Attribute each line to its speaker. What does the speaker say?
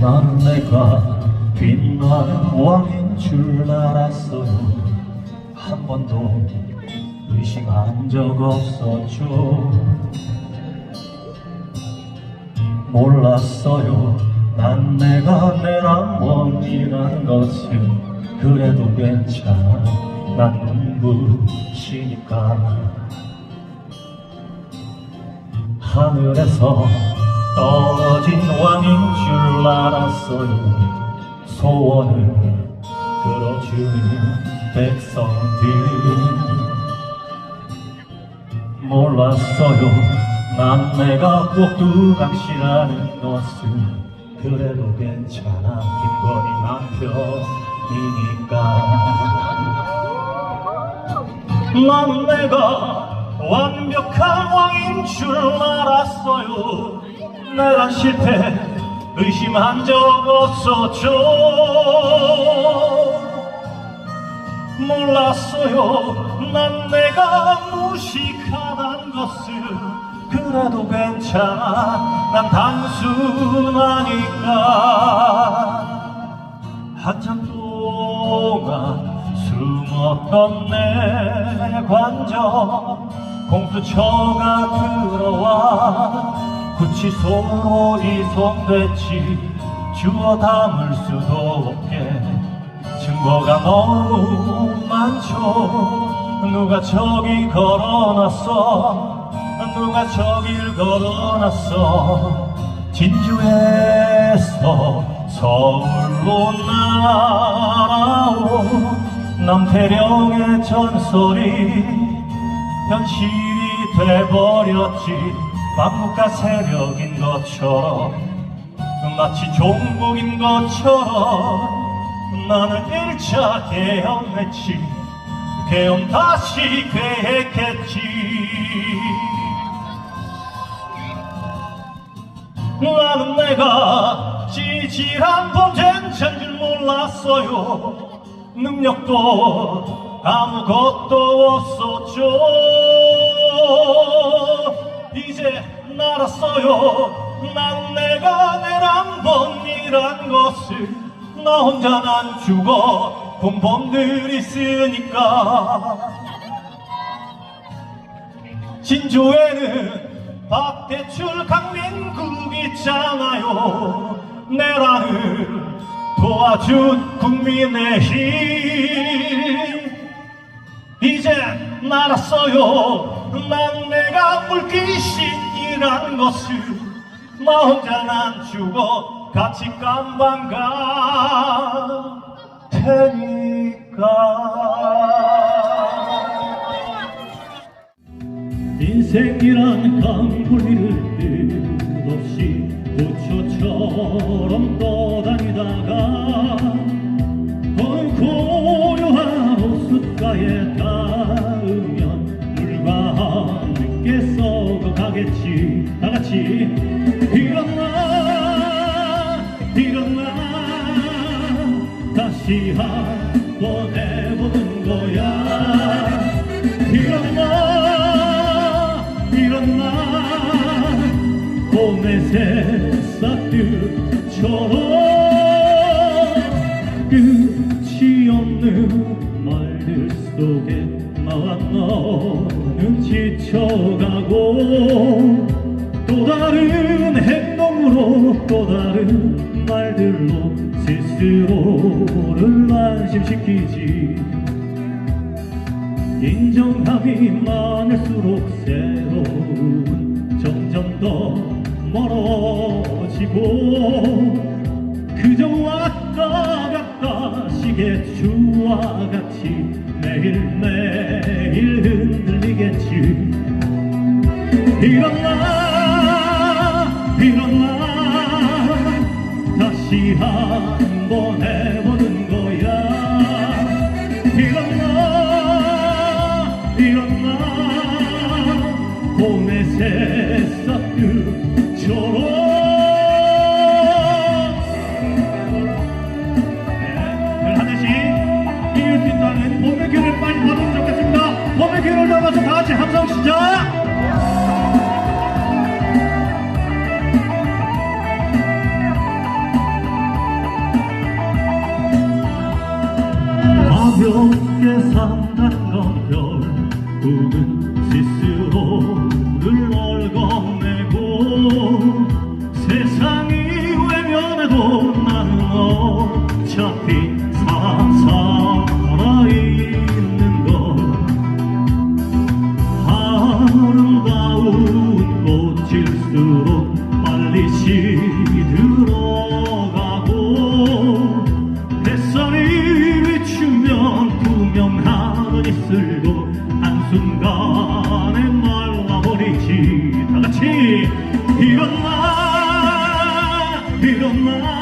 Speaker 1: 나는 내가 빛나는 왕인 줄 알았어요. 한 번도 의심한 적 없었죠. 몰랐어요. 난 내가 내 남원이란 것을 그래도 괜찮아 난 눈부시니까. 하늘에서 떨어진 왕인 줄 알았어요. 소원을 들어주는 백성들. 몰랐어요. 난 내가 꼭 두각시라는 것을. 그래도 괜찮아. 김건희 남편이니까. 난 내가 완벽한 왕인 줄 알았어요 내가 실패 의심한 적 없었죠. 몰랐어요. 난 내가 무식하단 것을. 그래도 괜찮아. 난 단순하니까. 한참 동안 숨었던 내 관절 공수처가 들어와 구치소로 이송됐지 주워 담을 수도 없게. 증거가 너무 많죠. 누가 저기 걸어놨어? 누가 저길 걸어놨어? 진주에서 서울로 날아온 남태령의 전설이 현실이 돼버렸지 막무가 새벽인 것처럼 마치 종북인 것처럼 나는 일차 계엄했지 계엄 다시 계획했지. 나는 내가 찌질한 범죄자인 줄 몰랐어요. 능력도 아무것도 없었죠 나 혼자 난 죽어 군범들 있으니까. 진주에는 박대출 강민국 있잖아요. 내란을 도와준 국민의 힘. 이제 알았어요. 난 내가 물귀신이란 것을. 나 혼자 난 죽어 같이 깜방 갈 테니까. 인생이란 강물리를 끝없이 부처처럼 떠다니다가 고요한 호숫가에 닿으면 물과 함께 썩어가겠지 한번 해보는 거야. 일어나 일어나 봄의 새싹들처럼 끝이 없는 말들 속에 나와 너는 지쳐가고 또 다른 행동으로 또 다른 말들로 스스로를 안심시키지. 인정함이 많을수록 새로운 점점 더 멀어지고 그저 왔다 갔다 시계추와 같이 매일매일 흔들리겠지. 일어나 일어나 이런나 봄의 새싹들처럼 네, 하듯이 이길 수 있다는 봄의 기운을 많이 받으면 좋겠습니다. 봄의 기운을 담아서 다같이 합성 시작 가볍게 산다는 건 별. 우는 스스로를 얽어내고 세상이 외면해도 나는 어차피 순간에 말라버리지. 다같이. 일어나 일어나